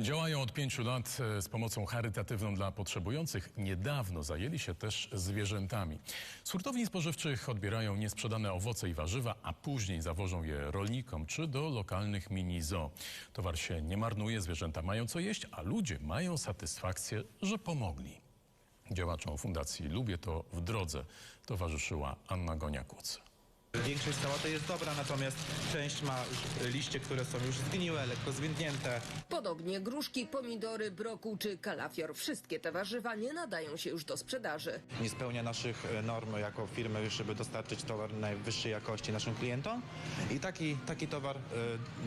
Działają od pięciu lat e, z pomocą charytatywną dla potrzebujących. Niedawno zajęli się też zwierzętami. Z hurtowni spożywczych odbierają niesprzedane owoce i warzywa, a później zawożą je rolnikom czy do lokalnych mini zoo. Towar się nie marnuje, zwierzęta mają co jeść, a ludzie mają satysfakcję, że pomogli. Działaczom Fundacji Lubię to w drodze towarzyszyła Anna Gonia-Kuc. Większość sałaty jest dobra, natomiast część ma liście, które są już zgniłe, lekko zwiędnięte. Podobnie gruszki, pomidory, brokuł czy kalafior. Wszystkie te warzywa nie nadają się już do sprzedaży. Nie spełnia naszych e, norm jako firmy, żeby dostarczyć towar najwyższej jakości naszym klientom. I taki, taki towar e,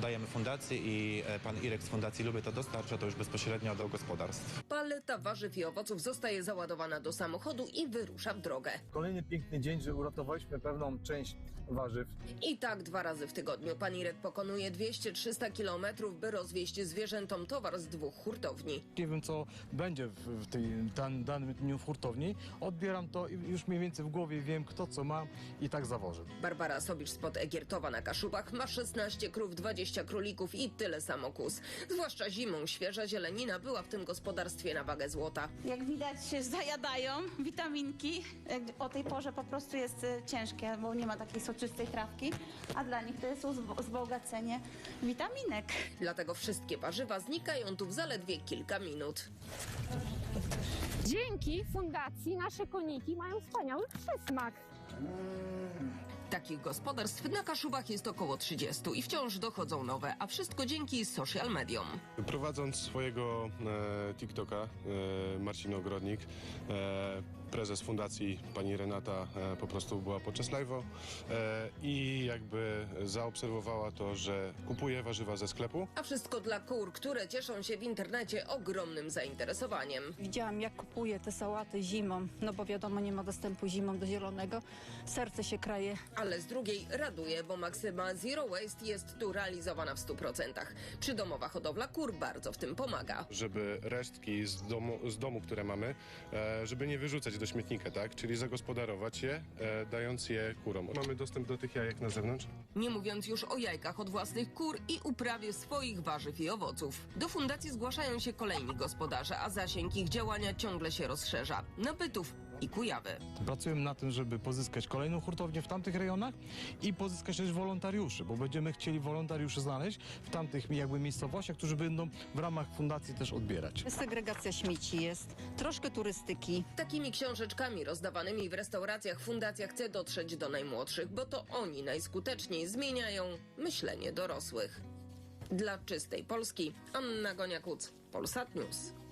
dajemy fundacji i e, pan Irek z Fundacji Lubię to dostarcza to już bezpośrednio do gospodarstw. Paleta warzyw i owoców zostaje załadowana do samochodu i wyrusza w drogę. Kolejny piękny dzień, że uratowaliśmy pewną część warzyw. I tak dwa razy w tygodniu pan Irek pokonuje 200-300 kilometrów, by rozwieźć zwierzętom towar z dwóch hurtowni. Nie wiem, co będzie w, w tej dan, danym dniu w hurtowni. Odbieram to i już mniej więcej w głowie wiem, kto co ma i tak zawożę. Barbara Sobicz spod Egiertowa na Kaszubach ma 16 krów, 20 królików i tyle samo kus. Zwłaszcza zimą świeża zielenina była w tym gospodarstwie na wagę złota. Jak widać, się zajadają witaminki. Jak O tej porze po prostu jest e, ciężkie, bo nie ma takiej soczystej trawki, a dla nich to jest wzbogacenie witaminek. Dlatego wszystkie warzywa znikają tu w zaledwie kilka minut. Dzięki fundacji nasze koniki mają wspaniały przysmak. Takich gospodarstw na Kaszubach jest około 30 i wciąż dochodzą nowe, a wszystko dzięki social mediom. Prowadząc swojego e, TikToka, e, Marcin Ogrodnik, e, prezes fundacji pani Renata e, po prostu była podczas live'u e, i jakby zaobserwowała to, że kupuje warzywa ze sklepu. A wszystko dla kur, które cieszą się w internecie ogromnym zainteresowaniem. Widziałam, jak kupuje te sałaty zimą, no bo wiadomo, nie ma dostępu zimą do zielonego. Serce się kraje. Ale z drugiej raduje, bo maksyma Zero Waste jest tu realizowana w 100%. Przydomowa hodowla kur bardzo w tym pomaga. żeby resztki z domu, z domu które mamy, e, żeby nie wyrzucać do śmietnika, tak? Czyli zagospodarować je, e, dając je kurom. Mamy dostęp do tych jajek na zewnątrz. Nie mówiąc już o jajkach od własnych kur i uprawie swoich warzyw i owoców. Do fundacji zgłaszają się kolejni gospodarze, a zasięg ich działania ciągle się rozszerza. Napytów i Kujawy. Pracujemy na tym, żeby pozyskać kolejną hurtownię w tamtych rejonach i pozyskać też wolontariuszy, bo będziemy chcieli wolontariuszy znaleźć w tamtych jakby miejscowościach, którzy będą w ramach fundacji też odbierać. Segregacja śmieci jest, troszkę turystyki. Takimi książeczkami rozdawanymi w restauracjach fundacja chce dotrzeć do najmłodszych, bo to oni najskuteczniej zmieniają myślenie dorosłych. Dla czystej Polski Anna Gonia-Kuc, Polsat News.